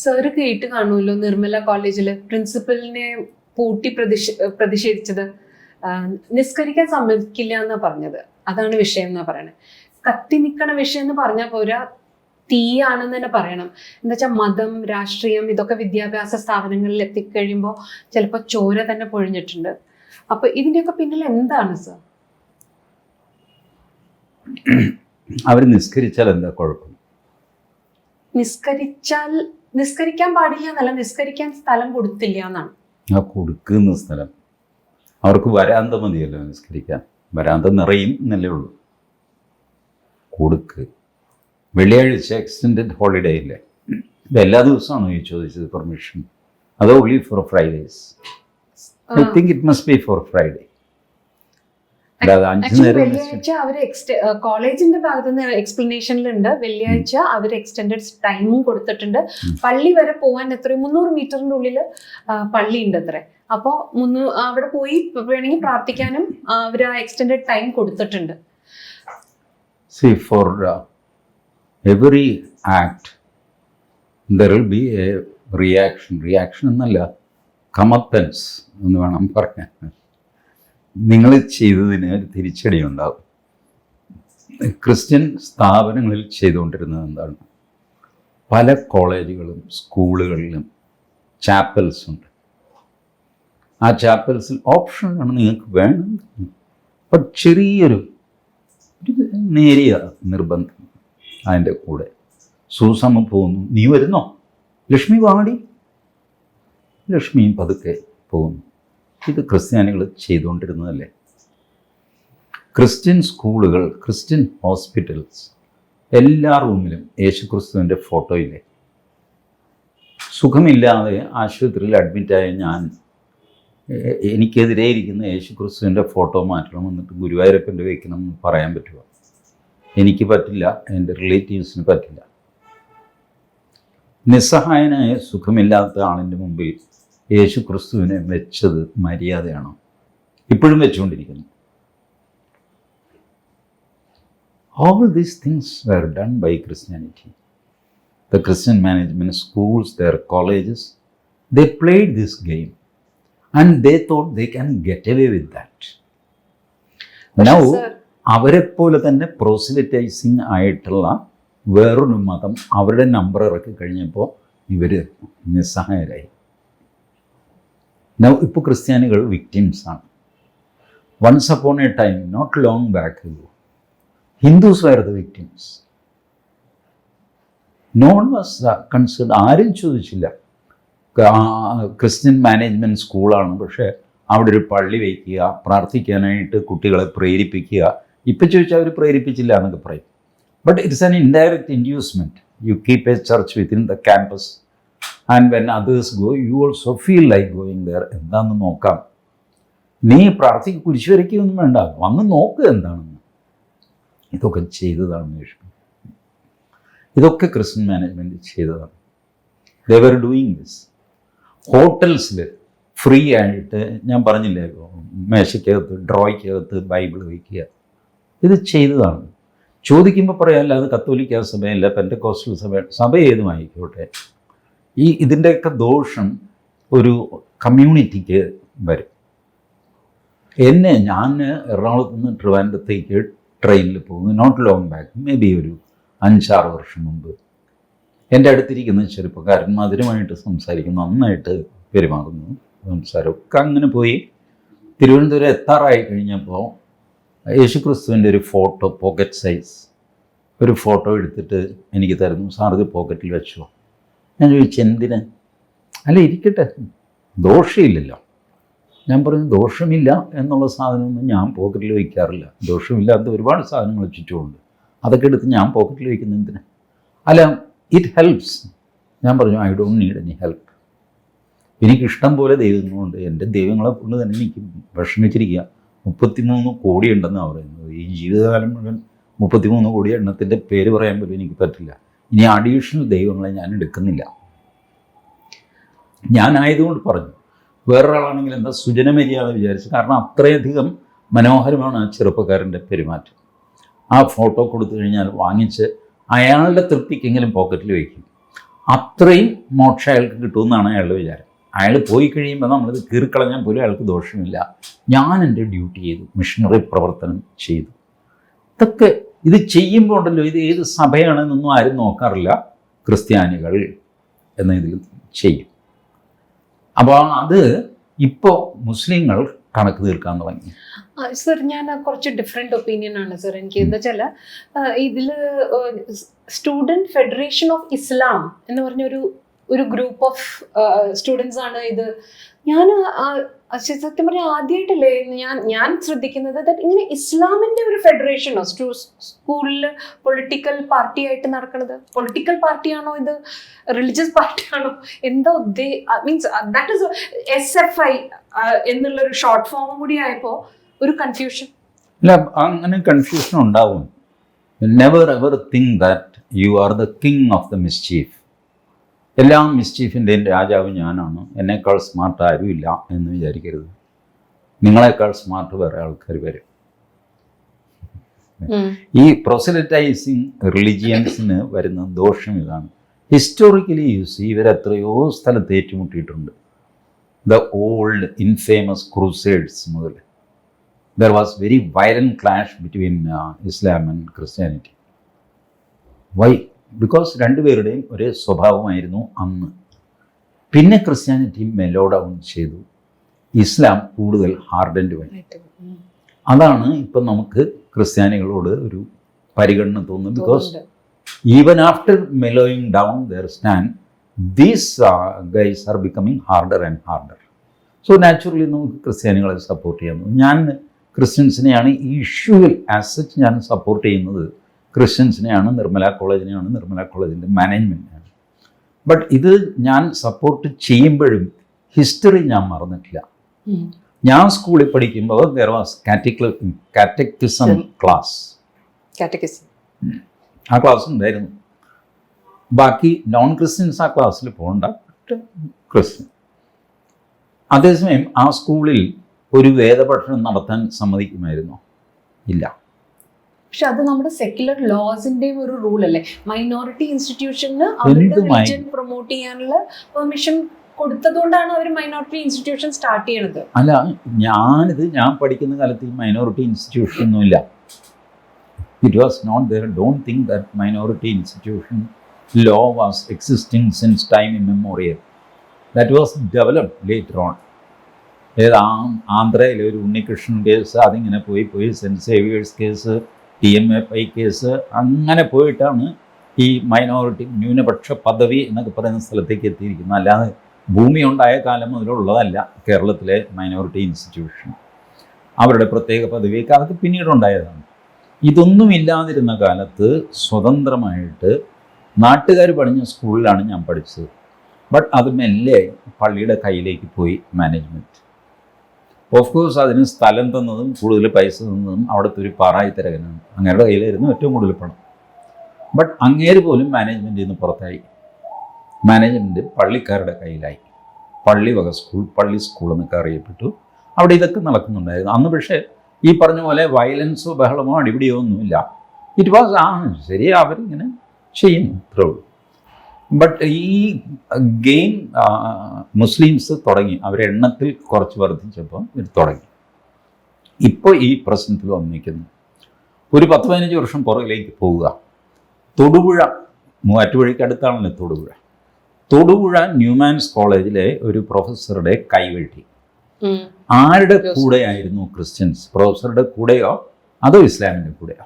Sir കേട്ട് കാണുമല്ലോ നിർമ്മല കോളേജിൽ പ്രിൻസിപ്പലിനെ പൂട്ടി പ്രതിഷ പ്രതിഷേധിച്ചത്. നിസ്കരിക്കാൻ സമ്മതിക്കില്ല എന്നാ പറഞ്ഞത്. അതാണ് വിഷയം എന്നാ പറയണത് കത്തി നിൽക്കണ വിഷയം എന്ന് പറഞ്ഞാൽ പോരാ തീയാണെന്ന് തന്നെ പറയണം. എന്താ വെച്ചാൽ മതം രാഷ്ട്രീയം ഇതൊക്കെ വിദ്യാഭ്യാസ സ്ഥാപനങ്ങളിൽ എത്തിക്കഴിയുമ്പോൾ ചിലപ്പോൾ ചോര തന്നെ പൊഴിഞ്ഞിട്ടുണ്ട്. അപ്പൊ ഇതിന്റെയൊക്കെ പിന്നിൽ എന്താണ് സർ? അവർ നിസ്കരിച്ചാൽ എന്താ കുഴപ്പം? നിസ്കരിച്ചാൽ നിസ്കരിക്കാൻ പാടില്ല എന്നല്ല നിസ്കരിക്കാൻ സ്ഥലം കൊടുത്തില്ല എന്നാണ്. ആ കൊടുക്കുന്ന സ്ഥലം. അവർക്ക് വരാന്ത മതിയല്ലോ നിസ്കരിക്കാൻ. വരാന്ത നിറയും എന്നല്ലേ ഉള്ളൂ. കൊടുക്ക്. വെള്ളിയാഴ്ച എക്സ്റ്റെൻഡഡ് ഹോളിഡേ ഇല്ലേ? ഇത് എല്ലാ ദിവസമാണോ ഈ ചോദിച്ചത് പെർമിഷൻ അതോ only for Fridays I think it must be for Friday വെള്ളിയാഴ്ച അവർ കോളേജിന്റെ ഭാഗത്ത് നിന്ന് എക്സ്പ്ലനേഷനിലുണ്ട്. വെള്ളിയാഴ്ച അവർ എക്സ്റ്റെൻഡഡ് ടൈമും കൊടുത്തിട്ടുണ്ട്. പള്ളി വരെ പോകാൻ എത്രയും മുന്നൂറ് മീറ്ററിന്റെ ഉള്ളിൽ പള്ളി ഉണ്ട് അത്ര. അപ്പോൾ മുന്നൂ അവിടെ പോയി വേണമെങ്കിൽ പ്രാർത്ഥിക്കാനും അവർ ആ എക്സ്റ്റെൻഡഡ് ടൈം കൊടുത്തിട്ടുണ്ട്. See for every act there will be a reaction reaction എന്നല്ല കമത്തൻസ് എന്ന് വേണം പറയാൻ നിങ്ങൾ ചെയ്തതിന് ഒരു തിരിച്ചടി ഉണ്ടാവും ക്രിസ്ത്യൻ സ്ഥാപനങ്ങളിൽ ചെയ്തുകൊണ്ടിരുന്നത് എന്താണ്? പല കോളേജുകളും സ്കൂളുകളിലും ചാപ്പൽസ് ഉണ്ട്. ആ ചാപ്പൽസിൽ ഓപ്ഷനാണ് നിങ്ങൾക്ക് വേണം. അപ്പം ചെറിയൊരു നേരിയ നിർബന്ധം അതിന്റെ കൂടെ. സൂസമ്മ പോകുന്നു. നീ വരുന്നോ? ലക്ഷ്മി വാടി. ലക്ഷ്മിയും പതുക്കെ പോകുന്നു. ഇത് ക്രിസ്ത്യാനികൾ ചെയ്തുകൊണ്ടിരുന്നതല്ലേ? ക്രിസ്ത്യൻ സ്കൂളുകൾ ക്രിസ്ത്യൻ ഹോസ്പിറ്റൽസ് എല്ലാ റൂമിലും യേശുക്രിസ്തുവിന്റെ ഫോട്ടോയില്ലേ? സുഖമില്ലാതെ ആശുപത്രിയിൽ അഡ്മിറ്റായ ഞാൻ എനിക്കെതിരെ ഇരിക്കുന്ന യേശുക്രിസ്തുവിന്റെ ഫോട്ടോ മാറ്റണം എന്നിട്ട് ഗുരുവായൂരപ്പന്റെ വയ്ക്കണം എന്ന് പറയാൻ പറ്റുമോ എനിക്ക് പറ്റില്ല എന്റെ റിലേറ്റീവ്സിന് പറ്റില്ല. നിസ്സഹായനായ സുഖമില്ലാത്ത ആളിന്റെ മുമ്പിൽ യേശു ക്രിസ്തുവിനെ വെച്ചത് മര്യാദയാണോ ഇപ്പോഴും വെച്ചുകൊണ്ടിരിക്കുന്നു All these things were done by Christianity. The Christian management schools, their colleges, they played this game and they thought they can get away with that. Now, Sir, അവരെപ്പോലെ തന്നെ പ്രോസിലിറ്റൈസിങ് ആയിട്ടുള്ള വേറൊരു മതം അവരുടെ നമ്പർ ഇറക്കി കഴിഞ്ഞപ്പോൾ ഇവർ നിസ്സഹായരായി നൗ ഇപ്പോൾ ക്രിസ്ത്യാനികൾ വിക്ടിംസാണ് once upon a time not long back Hindus were the victims none was concern ആരും ചോദിച്ചില്ല. ക്രിസ്ത്യൻ മാനേജ്മെന്റ് സ്കൂളാണ് പക്ഷേ അവിടെ ഒരു പള്ളി വയ്ക്കുക പ്രാർത്ഥിക്കാനായിട്ട് കുട്ടികളെ പ്രേരിപ്പിക്കുക. ഇപ്പം ചോദിച്ചാൽ അവർ പ്രേരിപ്പിച്ചില്ല എന്നൊക്കെ പറയും. But it's an indirect inducement you keep a church within the campus and when others go you also feel like going there എന്താണെന്ന് നോക്കാം. നീ പ്രാർത്ഥിക്ക് കുരിശു വരയ്ക്കുകയൊന്നും വേണ്ട. വന്ന് നോക്ക് എന്താണെന്ന്. ഇതൊക്കെ ചെയ്തതാണ് വിഷ്ണു ഇതൊക്കെ ക്രിസ്ത്യൻ മാനേജ്മെന്റ് ചെയ്തതാണ്. ദേവർ ഡൂയിങ് ദിസ് ഹോട്ടൽസിൽ ഫ്രീ ആയിട്ട് ഞാൻ പറഞ്ഞില്ലേ മേശയ്ക്കകത്ത് ഡ്രോയ്ക്കകത്ത് ബൈബിൾ വയ്ക്കുക. ഇത് ചെയ്തതാണ്. ചോദിക്കുമ്പോൾ പറയാമല്ല അത് കത്തോലിക്ക സഭയല്ല പെന്റക്കോസ്റ്റൽ സഭ സഭ ഏതുമായിക്കോട്ടെ ഈ ഇതിന്റെയൊക്കെ ദോഷം ഒരു കമ്മ്യൂണിറ്റിക്ക് വരും. എന്നെ ഞാൻ എറണാകുളത്ത് നിന്ന് ട്രിവാൻഡ്രത്തേക്ക് ട്രെയിനിൽ പോകുന്നു. Not long back maybe ഒരു അഞ്ചാറ് വർഷം മുമ്പ്. എന്റെ അടുത്തിരിക്കുന്ന ചെറുപ്പക്കാരൻ മധുരമായിട്ട് സംസാരിക്കുന്നു നന്നായിട്ട് പെരുമാറുന്നു. സംസാരമൊക്കെ അങ്ങനെ പോയി. തിരുവനന്തപുരം എത്താറായി കഴിഞ്ഞപ്പോൾ യേശുക്രിസ്തുവിന്റെ ഒരു ഫോട്ടോ പോക്കറ്റ് സൈസ് ഒരു ഫോട്ടോ എടുത്തിട്ട് എനിക്ക് തരുന്നു. സാർ ഇത് പോക്കറ്റിൽ വെച്ചോ? ഞാൻ ചോദിച്ചു എന്തിന്? അല്ല ഇരിക്കട്ടെ. ദോഷമില്ലല്ലോ. ഞാൻ പറഞ്ഞു ദോഷമില്ല എന്നുള്ള സാധനമൊന്നും ഞാൻ പോക്കറ്റിൽ വയ്ക്കാറില്ല. ദോഷമില്ലാത്ത ഒരുപാട് സാധനങ്ങൾ ചുറ്റുമുണ്ട്. അതൊക്കെ എടുത്ത് ഞാൻ പോക്കറ്റിൽ വയ്ക്കുന്ന എന്തിന്? അല്ല ഇറ്റ് ഹെൽപ്സ് ഞാൻ പറഞ്ഞു I don't need any help എനിക്കിഷ്ടം പോലെ ദൈവങ്ങളുണ്ട്. എന്റെ ദൈവങ്ങളെ കൊണ്ട് തന്നെ എനിക്ക് വിഷമിച്ചിരിക്കുക. മുപ്പത്തിമൂന്ന് കോടി ഉണ്ടെന്നാണ് പറയുന്നത്. ഈ ജീവിതകാലം മുഴുവൻ മുപ്പത്തിമൂന്ന് കോടി എണ്ണത്തിന്റെ പേര് പറയാൻ പോലും എനിക്ക് പറ്റില്ല. ഇനി അഡീഷണൽ ദൈവങ്ങളെ ഞാൻ എടുക്കുന്നില്ല. ഞാനായതുകൊണ്ട് പറഞ്ഞു. വേറൊരാളാണെങ്കിൽ എന്താ സുജനമര്യാദ വിചാരിച്ചു. കാരണം അത്രയധികം മനോഹരമാണ് ആ ചെറുപ്പക്കാരന്റെ പെരുമാറ്റം. ആ ഫോട്ടോ കൊടുത്തു കഴിഞ്ഞാൽ വാങ്ങിച്ച് അയാളുടെ തൃപ്തിക്കെങ്കിലും പോക്കറ്റിൽ വയ്ക്കും അത്രയും മോക്ഷം അയാൾക്ക് കിട്ടുമെന്നാണ് അയാളുടെ വിചാരം. അയാൾ പോയി കഴിയുമ്പോൾ നമ്മളിത് കീറിക്കളഞ്ഞാൽ പോലും അയാൾക്ക് ദോഷമില്ല. ഞാൻ എന്റെ ഡ്യൂട്ടി ചെയ്തു മിഷണറി പ്രവർത്തനം ചെയ്തു. ഇതൊക്കെ ഇത് ചെയ്യുമ്പോൾ ഉണ്ടല്ലോ ഇത് ഏത് സഭയാണെന്നൊന്നും ആരും നോക്കാറില്ല. ക്രിസ്ത്യാനികൾ എന്ന ഇതിൽ ചെയ്യും. അപ്പോൾ അത് ഇപ്പോൾ മുസ്ലിങ്ങൾ കണക്ക് തീർക്കാൻ തുടങ്ങി. സർ ഞാൻ കുറച്ച് ഡിഫറെന്റ് ഒപ്പീനിയൻ ആണ് സർ. എനിക്ക് എന്താ വെച്ചാൽ ഇതിൽ സ്റ്റുഡന്റ് ഫെഡറേഷൻ ഓഫ് ഇസ്ലാം എന്ന് പറഞ്ഞൊരു ഒരു ഗ്രൂപ്പ് ഓഫ് സ്റ്റുഡൻസ് ആണ് ഇത്. ഞാൻ സത്യം പറഞ്ഞാൽ ആദ്യമായിട്ടല്ലേ ഞാൻ ഞാൻ ശ്രദ്ധിക്കുന്നത് ഇങ്ങനെ ഇസ്ലാമിന്റെ ഒരു ഫെഡറേഷനോ സ്കൂളിൽ പൊളിറ്റിക്കൽ പാർട്ടി ആയിട്ട് നടക്കുന്നത് പൊളിറ്റിക്കൽ പാർട്ടിയാണോ ഇത്? റിലീജിയസ് പാർട്ടിയാണോ എന്താ means that is S F I എന്നുള്ള ഒരു ഷോർട്ട് ഫോം കൂടി ആയപ്പോൾ ഒരു കൺഫ്യൂഷൻ അല്ല അങ്ങനെ കൺഫ്യൂഷൻ ഉണ്ടാവും. Never ever think that you are the king of the mischief എല്ലാ മിസ്ചീഫിന്റെയും രാജാവ് ഞാനാണ്. എന്നേക്കാൾ സ്മാർട്ട് ആരുമില്ല എന്ന് വിചാരിക്കരുത്. നിങ്ങളെക്കാൾ സ്മാർട്ട് വേറെ ആൾക്കാർ വരും. ഈ പ്രൊസലറ്റൈസിങ് റിലിജിയൻസിന് വരുന്ന ദോഷം ഇതാണ്. ഹിസ്റ്റോറിക്കലി യൂസ് ഇവരെത്രയോ സ്ഥലത്ത് ഏറ്റുമുട്ടിയിട്ടുണ്ട്. ദ ഓൾഡ് ഇൻഫേമസ് ക്രൂസേഡ്സ് മുതൽ there was very violent clash between Islam and Christianity why because രണ്ടുപേരുടെയും ഒരേ സ്വഭാവമായിരുന്നു അന്ന്. പിന്നെ ക്രിസ്ത്യാനിറ്റി മെലോ ഡൗൺ ചെയ്തു. ഇസ്ലാം കൂടുതൽ ഹാർഡന്റുമായി അതാണ് ഇപ്പം നമുക്ക് ക്രിസ്ത്യാനികളോട് ഒരു പരിഗണന തോന്നുന്നത്. Because even after mellowing down their stand these guys are becoming harder and harder so naturally നമുക്ക് ക്രിസ്ത്യാനികളെ സപ്പോർട്ട് തോന്നും. ഞാൻ ക്രിസ്ത്യൻസിനെയാണ് ഈ ഇഷ്യൂവിൽ ആസ് സച്ച് ഞാൻ സപ്പോർട്ട് ചെയ്യുന്നത്. ക്രിസ്ത്യൻസിനെയാണ് നിർമ്മല കോളേജിനെയാണ് നിർമ്മല കോളേജിന്റെ മാനേജ്മെന്റിനെയാണ് ബട്ട് ഇത് ഞാൻ സപ്പോർട്ട് ചെയ്യുമ്പോഴും ഹിസ്റ്ററി ഞാൻ മറന്നിട്ടില്ല. ഞാൻ സ്കൂളിൽ പഠിക്കുമ്പോൾ ദർ വാസ് കാറ്റക്ല കാറ്റക്ടിസം ക്ലാസ് ആ ക്ലാസ് ഉണ്ടായിരുന്നു. ബാക്കി നോൺ ക്രിസ്ത്യൻസ് ആ ക്ലാസ്സിൽ പോകണ്ട ക്രിസ്ത്യൻ അതേസമയം ആ സ്കൂളിൽ ഒരു വേദപഠനം നടത്താൻ സമ്മതിക്കുമായിരുന്നോ? ഇല്ല. പക്ഷെ അത് നമ്മുടെ സെക്യുലർ ലോസിന്റെയും ഒരു റൂൾ അല്ലേ? മൈനോറിറ്റി ഇൻസ്റ്റിറ്റ്യൂഷന് അവരുടെ റിലിജൻ പ്രൊമോട്ട് ചെയ്യാനുള്ള പെർമിഷൻ കൊടുത്തതുകൊണ്ടാണ് അവർ മൈനോറിറ്റി ഇൻസ്റ്റിറ്റ്യൂഷൻ സ്റ്റാർട്ട് ചെയ്യണത്. അല്ല ഞാനിത് ഞാൻ പഠിക്കുന്ന കാലത്ത് ഈ മൈനോറിറ്റി ഇൻസ്റ്റിറ്റ്യൂഷൻ ഒന്നുമില്ല it was not there don't think that minority institution law was existing since time immemorial that was developed later on ഏത് ആന്ധ്രയിലെ ഒരു ഉണ്ണികൃഷ്ണൻ കേസ് അതിങ്ങനെ പോയി പോയി Saint Xavier's case T M F I case അങ്ങനെ പോയിട്ടാണ് ഈ മൈനോറിറ്റി ന്യൂനപക്ഷ പദവി എന്നൊക്കെ പറയുന്ന സ്ഥലത്തേക്ക് എത്തിയിരിക്കുന്നത്. അല്ലാതെ ഭൂമി ഉണ്ടായ കാലം മുതലുള്ളതല്ല കേരളത്തിലെ മൈനോറിറ്റി ഇൻസ്റ്റിറ്റ്യൂഷൻ അവരുടെ പ്രത്യേക പദവിയൊക്കെ അതൊക്കെ പിന്നീടുണ്ടായതാണ് ഇതൊന്നും ഇല്ലാതിരുന്ന കാലത്ത് സ്വതന്ത്രമായിട്ട് നാട്ടുകാർ പഠിഞ്ഞ സ്കൂളിലാണ് ഞാൻ പഠിച്ചത്. ബട്ട് അത് മെല്ലെ പള്ളിയുടെ കയ്യിലേക്ക് പോയി മാനേജ്മെന്റ് ഓഫ് കോഴ്സ് അതിന് സ്ഥലം തന്നതും കൂടുതൽ പൈസ തന്നതും അവിടുത്തെ ഒരു പാറായി തിരകനാണ്. അങ്ങേരുടെ കയ്യിലായിരുന്നു ഏറ്റവും കൂടുതൽ പണം. ബട്ട് അങ്ങേര് പോലും മാനേജ്മെന്റിൽ നിന്ന് പുറത്തായി. മാനേജ്മെന്റ് പള്ളിക്കാരുടെ കയ്യിലായി. പള്ളി വക സ്കൂൾ പള്ളി സ്കൂൾ എന്നൊക്കെ അറിയപ്പെട്ടു. അവിടെ ഇതൊക്കെ നടക്കുന്നുണ്ടായിരുന്നു. അന്ന് പക്ഷേ ഈ പറഞ്ഞ പോലെ വയലൻസോ ബഹളമോ അടിപിടിയോ ഒന്നുമില്ല. ഇറ്റ് വാസ് ആ ശരി അവരിങ്ങനെ ചെയ്യുന്നു. അത്രേ ഉള്ളൂ. ബട്ട് ഈ ഗെയിം മുസ്ലിംസ് തുടങ്ങി. അവരെ എണ്ണത്തിൽ കുറച്ച് വർദ്ധിച്ചപ്പോൾ ഇത് തുടങ്ങി. ഇപ്പോൾ ഈ പ്രശ്നത്തിൽ വന്നിരിക്കുന്നു ഒരു പത്ത് പതിനഞ്ച് വർഷം പുറകിലേക്ക് പോവുക. തൊടുപുഴ മൂവാറ്റുപുഴയ്ക്കടുത്താണല്ലോ തൊടുപുഴ. തൊടുപുഴ ന്യൂമാൻസ് കോളേജിലെ ഒരു പ്രൊഫസറുടെ കൈവെട്ടി. ആരുടെ കൂടെയായിരുന്നു ക്രിസ്ത്യൻസ്? പ്രൊഫസറുടെ കൂടെയോ? അതോ ഇസ്ലാമിന്റെ കൂടെയോ?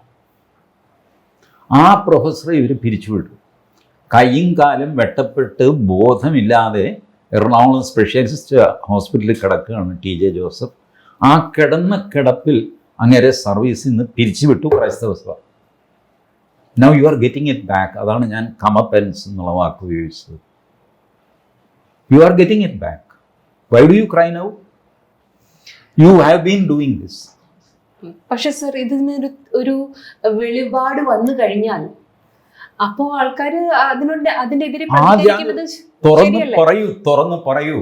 ആ പ്രൊഫസറെ ഇവർ പിരിച്ചുവിട്ടു. കൈയും കാലും വെട്ടപ്പെട്ട് ബോധമില്ലാതെ എറണാകുളം സ്പെഷ്യലിസ്റ്റ് ഹോസ്പിറ്റലിൽ കിടക്കുകയാണ് ടി ജെ ജോസഫ്. ആ കിടന്ന കിടപ്പിൽ അങ്ങേരെ സർവീസിൽ നിന്ന് പിരിച്ചുവിട്ടു ക്രൈസ്തവ സഭ. Now you are getting it back അതാണ് ഞാൻ കമപ്പൻസ് എന്നുള്ള വാക്ക് ഉപയോഗിച്ചത്. You are getting it back why do you cry now you have been doing this പക്ഷെ സർ ഇതിനൊരു ഒരു വെളിപാട് വന്നു കഴിഞ്ഞാൽ അപ്പോ ആൾക്കാര് അതിനോട് അതിന്റെ എതിരെ തുറന്നു? പറയൂ തുറന്നു പറയൂ.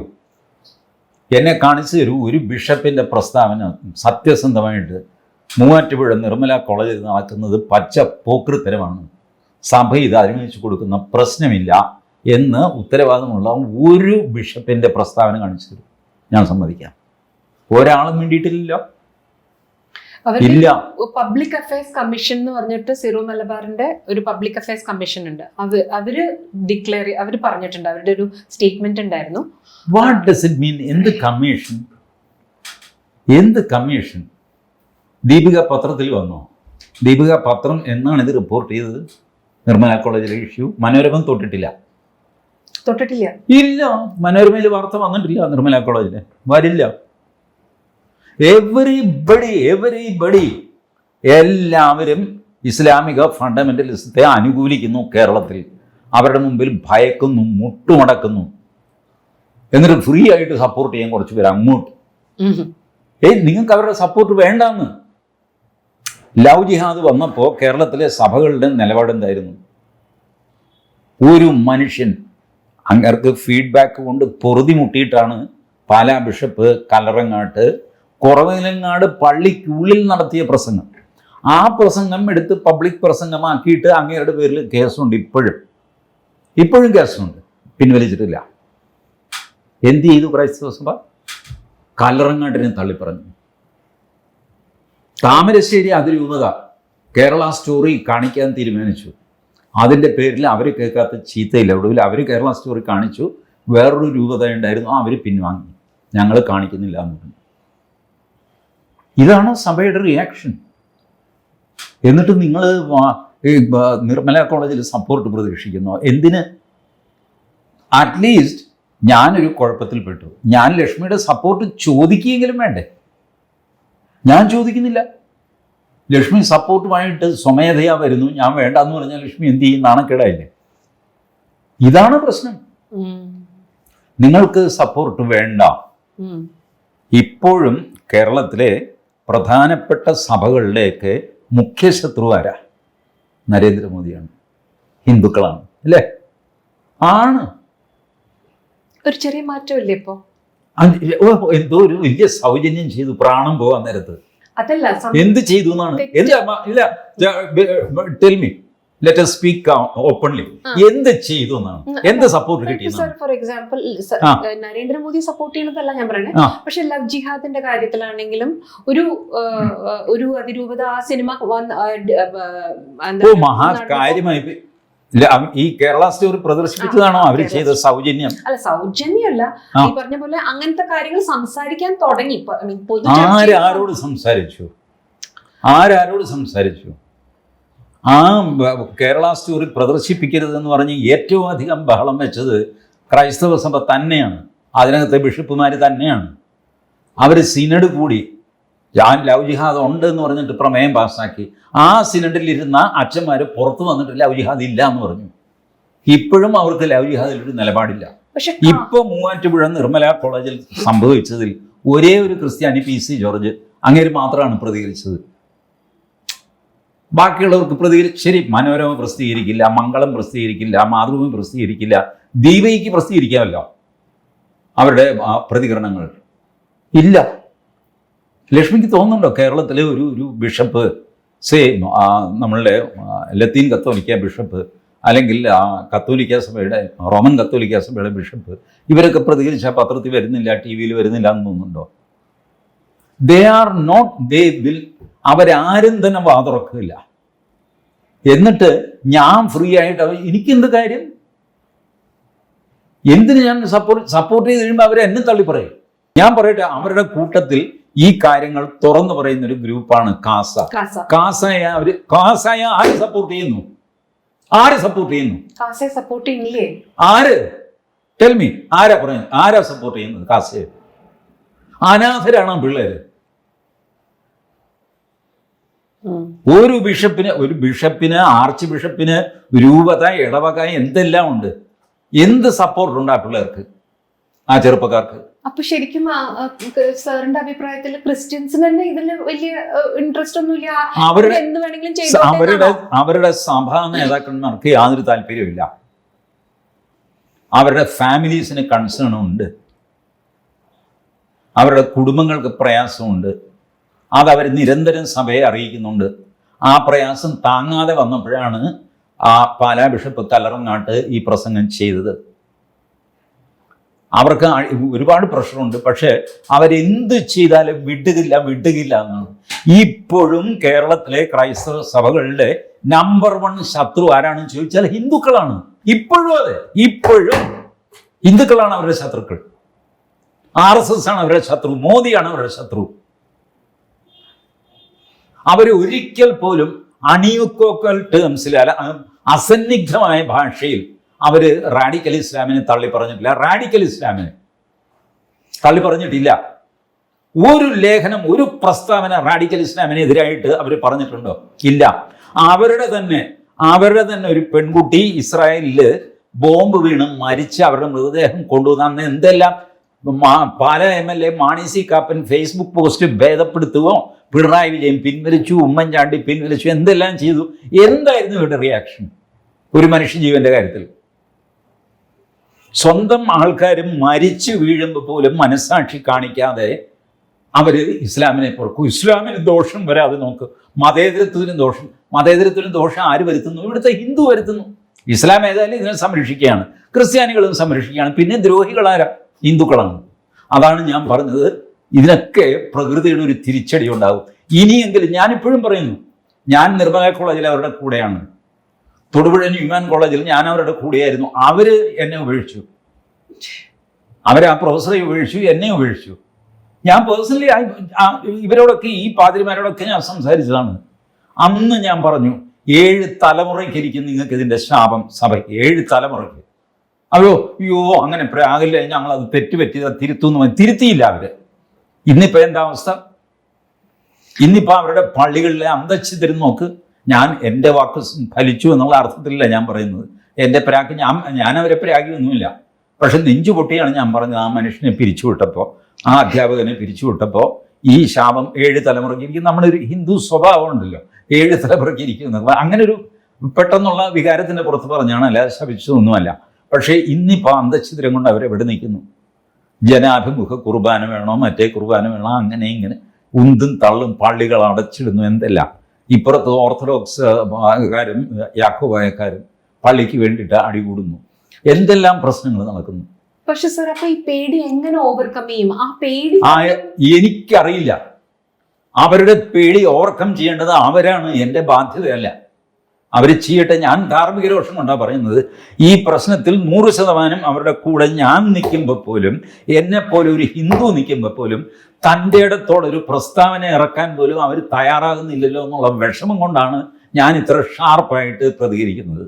എന്നെ കാണിച്ചു തരൂ ഒരു ബിഷപ്പിന്റെ പ്രസ്താവന സത്യസന്ധമായിട്ട് മൂവാറ്റുപുഴ നിർമ്മല കോളേജിൽ നടക്കുന്നത് പച്ച പോക്കൃത്തരമാണ് സഭ ഇത് അനുവദിച്ചു കൊടുക്കുന്ന പ്രശ്നമില്ല എന്ന് ഉത്തരവാദിത്തമുള്ള ഒരു ബിഷപ്പിന്റെ പ്രസ്താവന കാണിച്ചു തരും. ഞാൻ സമ്മതിക്കാം. ഒരാളും വേണ്ടിയിട്ടില്ല അവരുടെ ഇല്ല. പബ്ലിക് അഫയേഴ്സ് കമ്മീഷൻ എന്ന് പറഞ്ഞിട്ട് സിറോ മലബാറിന്റെ ഒരു പബ്ലിക് അഫയേഴ്സ് കമ്മീഷൻ ഉണ്ട്. അത് അവർ ഡിക്ലെയർ അവർ പറഞ്ഞിട്ടുണ്ട്. അവരുടെ ഒരു സ്റ്റേറ്റ്മെന്റ് ഉണ്ടായിരുന്നു. വാട്ട് ഡസ് ഇറ്റ് മീൻ എന്ത് കമ്മീഷൻ എന്ത് കമ്മീഷൻ ദീപിക പത്രത്തിൽ വന്നോ? ദീപിക പത്രം എന്നാണ് ഇത് റിപ്പോർട്ട് ചെയ്തത്? നിർമ്മല കോളേജിലെ ഇഷ്യൂ മനോരമ തൊട്ടിട്ടില്ല. തൊട്ടിട്ടില്ല. ഇല്ല. മനോരമയിൽ വാർത്ത വന്നിട്ടില്ല നിർമ്മല കോളേജിലെ. വരില്ല. എവറിബഡി എവറിബഡി എല്ലാവരും ഇസ്ലാമിക ഫണ്ടമെന്റലിസത്തെ അനുകൂലിക്കുന്നു കേരളത്തിൽ. അവരുടെ മുമ്പിൽ ഭയക്കുന്നു മുട്ടുമടക്കുന്നു. എന്നിട്ട് ഫ്രീ ആയിട്ട് സപ്പോർട്ട് ചെയ്യാൻ കുറച്ച് പേര് അങ്ങോട്ട്. ഏയ് നിങ്ങൾക്ക് അവരുടെ സപ്പോർട്ട് വേണ്ടാന്ന്. ലവ് ജിഹാദ് വന്നപ്പോൾ കേരളത്തിലെ സഭകളുടെ നിലപാട് എന്തായിരുന്നു? ഒരു മനുഷ്യൻ അങ്ങർക്ക് ഫീഡ്ബാക്ക് കൊണ്ട് പൊറുതി മുട്ടിയിട്ടാണ് പാലാ ബിഷപ്പ് കലറങ്ങാട്ട് കുറവിലങ്ങാട് പള്ളിക്കുള്ളിൽ നടത്തിയ പ്രസംഗം. ആ പ്രസംഗം എടുത്ത് പബ്ലിക് പ്രസംഗമാക്കിയിട്ട് അങ്ങേരുടെ പേരിൽ കേസുണ്ട് ഇപ്പോഴും. ഇപ്പോഴും കേസുണ്ട്. പിൻവലിച്ചിട്ടില്ല. എന്ത് ചെയ്തു ക്രൈസ്തവ സഭ? കല്ലറങ്ങാട്ടിനെ തള്ളിപ്പറഞ്ഞു. താമരശ്ശേരി അതിരൂപത കേരള സ്റ്റോറി കാണിക്കാൻ തീരുമാനിച്ചു. അതിന്റെ പേരിൽ അവർ കേൾക്കാത്ത ചീത്തയില്ല. ഒടുവിൽ അവർ കേരള സ്റ്റോറി കാണിച്ചു. വേറൊരു രൂപത ഉണ്ടായിരുന്നു അവർ പിൻവാങ്ങി. ഞങ്ങൾ കാണിക്കുന്നില്ല എന്ന് പറഞ്ഞു. ഇതാണ് സഭയുടെ റിയാക്ഷൻ എന്നിട്ട് നിങ്ങൾ നിർമ്മല കോളേജിൽ സപ്പോർട്ട് പ്രതീക്ഷിക്കുന്നു. എന്തിന്? അറ്റ്ലീസ്റ്റ് ഞാനൊരു കുഴപ്പത്തിൽപ്പെട്ടു ഞാൻ ലക്ഷ്മിയുടെ സപ്പോർട്ട് ചോദിക്കുകയെങ്കിലും വേണ്ടേ? ഞാൻ ചോദിക്കുന്നില്ല. ലക്ഷ്മി സപ്പോർട്ടുമായിട്ട് സ്വമേധയാ വരുന്നു. ഞാൻ വേണ്ട എന്ന് പറഞ്ഞാൽ ലക്ഷ്മി എന്ത് ചെയ്യും? നാണക്കേടായില്ലേ? ഇതാണ് പ്രശ്നം. നിങ്ങൾക്ക് സപ്പോർട്ട് വേണ്ട. ഇപ്പോഴും കേരളത്തിലെ പ്രധാനപ്പെട്ട സഭകളിലേക്ക് മുഖ്യ ശത്രു ആരാ നരേന്ദ്രമോദിയാണ്. ഹിന്ദുക്കളാണ് അല്ലേ? ആണ്. ഒരു ചെറിയ മാറ്റമില്ലേ ഇപ്പോ? എന്തോ ഒരു വലിയ സൗജന്യം ചെയ്തു പ്രാണം പോകാൻ നേരത്ത്. അതല്ല എന്ത് ചെയ്തു എന്നാണ്? ഇല്ല tell me. Let speak openly. എന്ത് ചെയ്തു എന്നാണ്? എന്ത് സപ്പോർട്ട് കിട്ടി ഫോർ എക്സാമ്പിൾ. നരേന്ദ്രമോദി സപ്പോർട്ട് ചെയ്യണതല്ല ഞാൻ പറയണേ. ആ. പക്ഷെ ലവ് ജിഹാദിന്റെ കാര്യത്തിലാണെങ്കിലും ഒരു ഒരു അതിരൂപത ആ സിനിമ മഹാകാര്യമായി ഈ കേരള സ്റ്റോറി പ്രദർശിപ്പിച്ചതാണോ അവർ ചെയ്ത സൗജന്യം? അല്ല സൗജന്യമല്ല. ഈ പറഞ്ഞ പോലെ അങ്ങനത്തെ കാര്യങ്ങൾ സംസാരിക്കാൻ തുടങ്ങി. ആരാരോട് സംസാരിച്ചു? ആരാരോട് സംസാരിച്ചു? ആ കേരള സ്റ്റോറി പ്രദർശിപ്പിക്കരുതെന്ന് പറഞ്ഞ് ഏറ്റവും അധികം ബഹളം വെച്ചത് ക്രൈസ്തവ സഭ തന്നെയാണ്. അതിനകത്തെ ബിഷപ്പുമാർ തന്നെയാണ്. അവർ സിനഡ് കൂടി. ഞാൻ ലവ് ജിഹാദ് ഉണ്ട് എന്ന് പറഞ്ഞിട്ട് പ്രമേയം പാസ്സാക്കി. ആ സിനഡിലിരുന്ന അച്ഛന്മാർ പുറത്തു വന്നിട്ട് ലവ് ജിഹാദ് ഇല്ല എന്ന് പറഞ്ഞു. ഇപ്പോഴും അവർക്ക് ലവ് ജിഹാദിൽ ഒരു നിലപാടില്ല. പക്ഷെ ഇപ്പൊ മൂവാറ്റുപുഴ നിർമ്മല കോളേജിൽ സംഭവിച്ചതിൽ ഒരേ ഒരു ക്രിസ്ത്യാനി പി സി ജോർജ് അങ്ങേര് മാത്രമാണ് പ്രതികരിച്ചത്. ബാക്കിയുള്ളവർക്ക് പ്രതികരി ശരി മനോരമ പ്രസിദ്ധീകരിക്കില്ല മംഗളം പ്രസിദ്ധീകരിക്കില്ല മാതൃഭൂമി പ്രസിദ്ധീകരിക്കില്ല ദീപയ്ക്ക് പ്രസിദ്ധീകരിക്കാമല്ലോ. അവരുടെ പ്രതികരണങ്ങൾ. ഇല്ല. ലക്ഷ്മിക്ക് തോന്നുന്നുണ്ടോ? കേരളത്തിലെ ഒരു ഒരു ബിഷപ്പ് സേ നമ്മളുടെ ലത്തീൻ കത്തോലിക്ക ബിഷപ്പ് അല്ലെങ്കിൽ കത്തോലിക്ക സഭയുടെ റോമൻ കത്തോലിക്ക സഭയുടെ ബിഷപ്പ് ഇവരൊക്കെ പ്രതികരിച്ച പത്രത്തിൽ വരുന്നില്ല ടി വിയിൽ വരുന്നില്ല എന്ന് തോന്നുന്നുണ്ടോ? They are not they will അവരാരും തന്നെ വാതുറക്കില്ല. എന്നിട്ട് ഞാൻ ഫ്രീ ആയിട്ട് എനിക്കെന്ത് കാര്യം? എന്തിന് ഞാൻ സപ്പോർട്ട് സപ്പോർട്ട് ചെയ്ത് കഴിയുമ്പോൾ അവരെ എന്നെ തള്ളി പറയും? ഞാൻ പറയട്ടെ അവരുടെ കൂട്ടത്തിൽ ഈ കാര്യങ്ങൾ തുറന്നു പറയുന്ന ഒരു ഗ്രൂപ്പാണ് കാസ. കാസ. കാസയ അവർ കാസയ ആര് സപ്പോർട്ട് ചെയ്യുന്നു? ആര് സപ്പോർട്ട് ചെയ്യുന്നു? കാസയെ സപ്പോർട്ട് ചെയ്യുന്നില്ലേ ആര്? ടെൽമി ആരാ പറയുന്നത്? ആരാ സപ്പോർട്ട് ചെയ്യുന്നത് കാസയെ? അനാഥരാണ് പിള്ളേര്. ഒരു ബിഷപ്പിന് ഒരു ബിഷപ്പിന് ആർച്ച് ബിഷപ്പിന് രൂപത ഇടവക എന്തെല്ലാം ഉണ്ട്? എന്ത് സപ്പോർട്ട് ഉണ്ട് ആ പിള്ളേർക്ക്? ആ ചെറുപ്പക്കാർക്ക്? അപ്പൊ ശരിക്കും സാറിന്റെ അഭിപ്രായത്തിൽ ക്രിസ്ത്യൻസിന് തന്നെ ഇതിൽ വലിയ ഇൻട്രസ്റ്റ് ഒന്നുമില്ല അവരുടെ എന്ത് വേണമെങ്കിലും അവരുടെ? അവരുടെ സഭാ നേതാക്കന്മാർക്ക് യാതൊരു താല്പര്യമില്ല അവരുടെ ഫാമിലീസിന് കൺസേണും ഉണ്ട്. അവരുടെ കുടുംബങ്ങൾക്ക് പ്രയാസമുണ്ട്. അത് അവർ നിരന്തരം സഭയെ അറിയിക്കുന്നുണ്ട്. ആ പ്രയാസം താങ്ങാതെ വന്നപ്പോഴാണ് ആ പാലാ ബിഷപ്പ് കലറങ്ങാട്ട് ഈ പ്രസംഗം ചെയ്തത്. അവർക്ക് ഒരുപാട് പ്രഷറുണ്ട്. പക്ഷേ അവരെന്ത് ചെയ്താലും വിട്ടുകില്ല വിട്ടുകില്ല എന്നാണ്. ഇപ്പോഴും കേരളത്തിലെ ക്രൈസ്തവ സഭകളുടെ നമ്പർ വൺ ശത്രു ആരാണെന്ന് ചോദിച്ചാൽ ഹിന്ദുക്കളാണ്. ഇപ്പോഴും അതെ ഇപ്പോഴും ഹിന്ദുക്കളാണ് അവരുടെ ശത്രുക്കൾ. ആർ എസ് എസ് ആണ് അവരുടെ ശത്രു മോദിയാണ് അവരുടെ ശത്രു. അവർ ഒരിക്കൽ പോലും അണിയുക്കോക്കൽ ടേംസിൽ അല്ല അസന്നിഗ്ധമായ ഭാഷയിൽ അവർ റാഡിക്കൽ ഇസ്ലാമിനെ തള്ളി പറഞ്ഞിട്ടില്ല. റാഡിക്കൽ ഇസ്ലാമിനെ തള്ളി പറഞ്ഞിട്ടില്ല. ഒരു ലേഖനം ഒരു പ്രസ്താവന റാഡിക്കൽ ഇസ്ലാമിനെതിരായിട്ട് അവർ പറഞ്ഞിട്ടുണ്ടോ? ഇല്ല. അവരുടെ തന്നെ അവരുടെ തന്നെ ഒരു പെൺകുട്ടി ഇസ്രായേലിൽ ബോംബ് വീണ് മരിച്ച് അവരുടെ മൃതദേഹം കൊണ്ടുവന്ന എന്തെല്ലാം Pala M L A Mani C Kappan Facebook post ഭേദപ്പെടുത്തുകയോ Pinarayi Vijayan പിൻവലിച്ചു ഉമ്മൻചാണ്ടി പിൻവലിച്ചു എന്തെല്ലാം ചെയ്തു? എന്തായിരുന്നു ഇവരുടെ റിയാക്ഷൻ ഒരു മനുഷ്യജീവന്റെ കാര്യത്തിൽ. സ്വന്തം ആൾക്കാരും മരിച്ചു വീഴുമ്പോൾ പോലും മനസ്സാക്ഷി കാണിക്കാതെ അവർ ഇസ്ലാമിനെ പുറക്കും. ഇസ്ലാമിന് ദോഷം വരാതെ നോക്ക്. മതേതരത്വത്തിന് ദോഷം. മതേതരത്വത്തിന് ദോഷം ആര് വരുത്തുന്നു? ഇവിടുത്തെ ഹിന്ദു വരുത്തുന്നു. ഇസ്ലാം ഏതായാലും ഇതിനെ സംരക്ഷിക്കുകയാണ്. ക്രിസ്ത്യാനികളും സംരക്ഷിക്കുകയാണ്. പിന്നെ ദ്രോഹികളാരാ? ഹിന്ദുക്കളാണ്. അതാണ് ഞാൻ പറഞ്ഞത്. ഇതിനൊക്കെ പ്രകൃതിയുടെ ഒരു തിരിച്ചടി ഉണ്ടാകും ഇനിയെങ്കിലും ഞാനിപ്പോഴും പറയുന്നു ഞാൻ നിർമ്മല കോളേജിൽ അവരുടെ കൂടെയാണ്. തൊടുപുഴ ന്യൂമാൻ കോളേജിൽ ഞാൻ അവരുടെ കൂടെയായിരുന്നു. അവർ എന്നെ ഉപേക്ഷിച്ചു. അവർ ആ പ്രൊഫസറെ ഉപേക്ഷിച്ചു എന്നെ ഉപേക്ഷിച്ചു. ഞാൻ പേഴ്സണലി ഇവരോടൊക്കെ ഈ പാതിരിമാരോടൊക്കെ ഞാൻ സംസാരിച്ചതാണ്. അന്ന് ഞാൻ പറഞ്ഞു ഏഴ് തലമുറയ്ക്കിരിക്കും നിങ്ങൾക്ക് ഇതിന്റെ ശാപം സഭ. ഏഴ് തലമുറയ്ക്ക്. അയ്യോ അയ്യോ അങ്ങനെ പ്രാകില്ല ഞങ്ങളത് തെറ്റുപറ്റി തിരുത്തുന്നു. തിരുത്തിയില്ല അവർ. ഇന്നിപ്പോ എന്താ അവസ്ഥ? ഇന്നിപ്പോൾ അവരുടെ പള്ളികളിലെ അന്തച്ഛിതരും നോക്ക്. ഞാൻ എന്റെ വാക്ക് ഫലിച്ചു എന്നുള്ള അർത്ഥത്തിലല്ല ഞാൻ പറയുന്നത്. എന്റെ പ്രാക്ക് ഞാൻ ഞാൻ അവരെ പ്രാഗിയൊന്നുമില്ല പക്ഷെ നെഞ്ചു പൊട്ടിയാണ് ഞാൻ പറഞ്ഞത്. ആ മനുഷ്യനെ പിരിച്ചുവിട്ടപ്പോൾ ആ അധ്യാപകനെ പിരിച്ചുവിട്ടപ്പോൾ ഈ ശാപം ഏഴ് തലമുറയ്ക്ക് ഇരിക്കും. നമ്മളൊരു ഹിന്ദു സ്വഭാവം ഉണ്ടല്ലോ. ഏഴ് തലമുറയ്ക്ക് ഇരിക്കുന്നത്. അങ്ങനെ ഒരു പെട്ടെന്നുള്ള വികാരത്തിന്റെ പുറത്ത് പറഞ്ഞാണ് അല്ലാതെ ശപിച്ചതൊന്നുമല്ല. പക്ഷേ ഇന്നിപ്പോൾ അന്തഛിദ്രം കൊണ്ട് അവരെവിടെ നിൽക്കുന്നു? ജനാഭിമുഖ കുർബാന വേണോ മറ്റേ കുർബാന വേണോ അങ്ങനെ ഇങ്ങനെ ഉന്തും തള്ളും പള്ളികൾ അടച്ചിടുന്നു എന്തെല്ലാം. ഇപ്പുറത്ത് ഓർത്തഡോക്സ് കാരും യാക്കോബായക്കാരും പള്ളിക്ക് വേണ്ടിയിട്ട് അടികൂടുന്നു. എന്തെല്ലാം പ്രശ്നങ്ങൾ നടക്കുന്നു? പക്ഷെ സർ അപ്പൊ ഈ പേടി എങ്ങനെ ഓവർകം ചെയ്യും? ആ പേടി എനിക്കറിയില്ല. അവരുടെ പേടി ഓവർകം ചെയ്യേണ്ടത് അവരാണ്. എന്റെ ബാധ്യതയല്ല. അവർ ചെയ്യട്ടെ ഞാൻ ധാർമ്മിക രോഷം കൊണ്ടാണ് പറയുന്നത്. ഈ പ്രശ്നത്തിൽ നൂറ് ശതമാനം അവരുടെ കൂടെ ഞാൻ നിൽക്കുമ്പോൾ പോലും എന്നെപ്പോലെ പോലെ ഒരു ഹിന്ദു നിൽക്കുമ്പോൾ പോലും തന്റെ ഇടത്തോടെ ഒരു പ്രസ്താവന ഇറക്കാൻ പോലും അവർ തയ്യാറാകുന്നില്ലല്ലോ എന്നുള്ള വിഷമം കൊണ്ടാണ് ഞാൻ ഇത്ര ഷാർപ്പായിട്ട് പ്രതികരിക്കുന്നത്.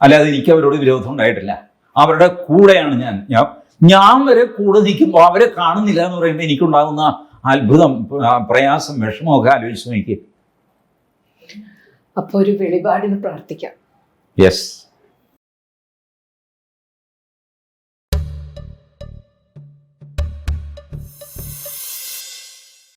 അല്ലാതെ എനിക്ക് അവരോട് വിരോധം ഉണ്ടായിട്ടില്ല. അവരുടെ കൂടെയാണ് ഞാൻ. ഞാൻ ഞാൻ വരെ കൂടെ നിൽക്കുമ്പോൾ അവരെ കാണുന്നില്ല എന്ന് പറയുമ്പോൾ എനിക്കുണ്ടാകുന്ന അത്ഭുതം പ്രയാസം വിഷമമൊക്കെ ആലോചിച്ച് നോക്കി അപ്പൊ ഒരു വെളിപാടിന് പ്രാർത്ഥിക്കാം. യെസ്